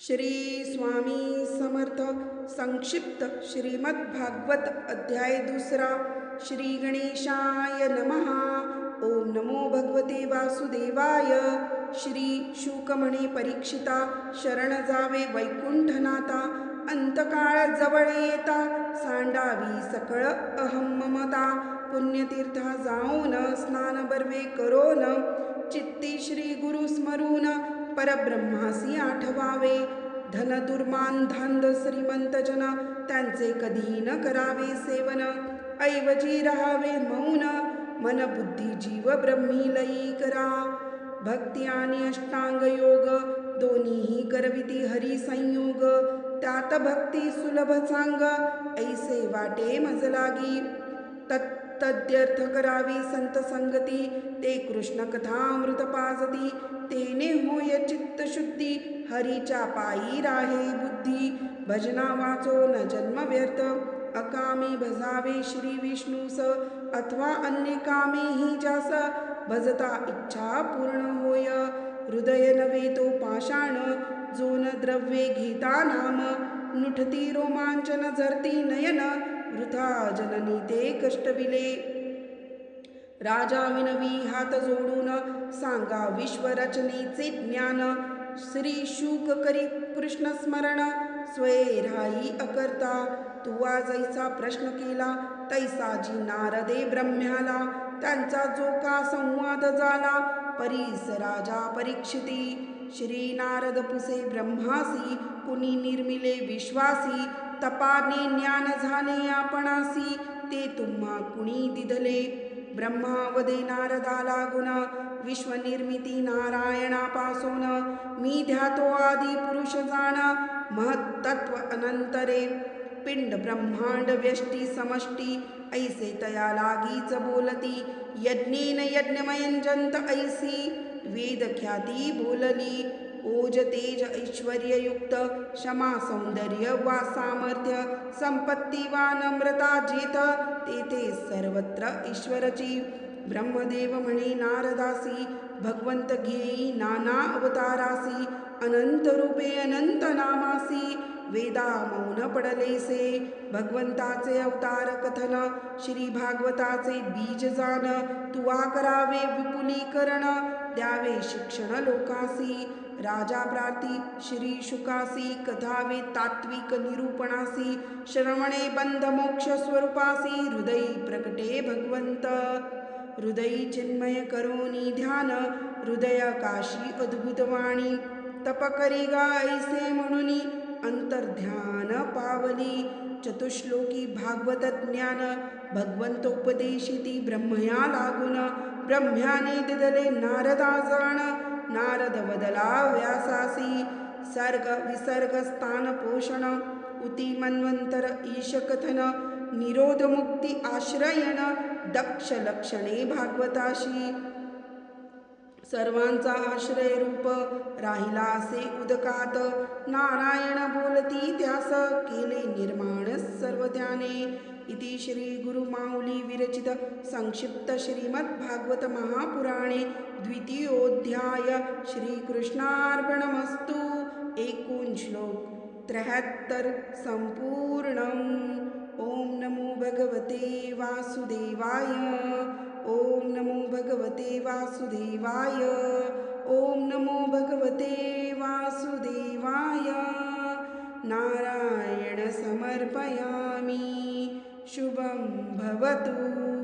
श्री स्वामी समर्थ संक्षिप्त श्रीमद भागवत अध्याय दुसरा श्री गणेशाय नमः। ओम नमो भगवते वासुदेवाय। श्री शुकमणे परीक्षिता शरण जावे वैकुंठनाथा अंतकाळ जवळ येता सांडावी सकळ अहम ममता। पुण्यतीर्था जाऊन स्नान बर्वे करोन। चित्ती श्री गुरु स्मरून परब्रह्मासी आठवावे. धन दुर्मान धांद श्रीमंत जन त्यांचे कधीही न करावे सेवन. ऐवजी राहावे मौन मन बुद्धी जीव ब्रह्मी लयी करा. भक्ती आणि अष्टांग योग दोन्हीही करविती हरी संयोग. त्यात भक्ती सुलभ सांग ऐसे वाटे मजलागी. लागी तद्यर्थ करावी संत संगती ते कृष्ण कथामृत पाजती तेने होय चित्त शुद्धी हरीच्या पायी राहे बुद्धी भजना वाचो न जन्म व्यर्थ अकामी भजावे श्री विष्णूस अथवा अन्य कामे हि जास भजता इच्छा पूर्ण होय हृदय नवे तो पाषाण जोन द्रव्ये घेता नाम नुठती रोमांचन झरती नयन वृथा जननी ते कष्टविले. राजा विनवी हात जोडून सांगा विश्वरचनेचे ज्ञान. श्री शुक करी कृष्ण स्मरण स्वये राही अकर्ता. तुवा जैसा प्रश्न केला तैसा जी नारदे ब्रह्म्याला. त्यांचा जो का संवाद झाला परीस राजा परीक्षिती. श्री नारद पुसे ब्रह्मासी कुणी निर्मिले विश्वासी. तपाने ज्ञान झाले आपणासी ते तुम्हा कुणी दिधले? ब्रह्मावदे नारदाला गुण विश्वनिर्मिती नारायणापासून मी ध्यातो आदी पुरुष जाण महत्तत्व अनंतरे. पिंड ब्रह्मांड व्यष्टी समष्टी ऐसे तया लागीच बोलती. यज्ञेन यज्ञमयंजंत ऐसी वेद ख्याती बोलली. ओज तेज ऐश्वर्ययुक्त क्षमा सौंदर्य वा सामर्थ्य संपत्ती वा नम्रता जेथ तेथे सर्वत्र ईश्वरची. ब्रह्मदेव म्हणे नारदासी भगवंत घेई नाना अवतारासी अनंत रूपे अनंत नामासी वेदा मौन पडलेसे भगवंताचे अवतार कथन श्री भागवताचे बीज जान तुवा करावे विपुलीकरण द्यावे शिक्षण लोकासी. राजा प्रार्थी श्री कथावे तात्विक निरूपणासी श्रवणे बंध मोक्ष स्वरूपासी हृदयी प्रकटे भगवंत। हृदयी चिन्मय करोनी ध्यान हृदयाकाशी अद्भुतवाणी तप करी गा ऐसे म्हणुनी अंतर्ध्यान पावली। चतुश्लोकी भागवत ज्ञान भगवंतोपदेशिती ब्रह्मया लागून ब्रह्म्याने दिदले नारदा जाण नारद वदला व्यासासी सर्ग विसर्ग स्थान पोषण उती मन्वंतर ईश कथन निरोध मुक्ती आश्रयण दक्ष लक्षणे भागवताशी सर्वांचा आश्रय रूप राहिला असे उदकात नारायण बोलती त्यास केले निर्माण सर्वदाने इति श्रीगुरुमाौलीविरचितसंक्षिप्तश्रीमद्भागवतमहापुराणे द्वितीयोऽध्याय श्रीकृष्णार्पणमस्तु। एकोन् श्लोक त्रहत्तरसम्पूर्णम् ॐ नमो भगवते वासुदेवाय। ॐ नमो भगवते वासुदेवाय। समर्पयामि। शुभं भवतु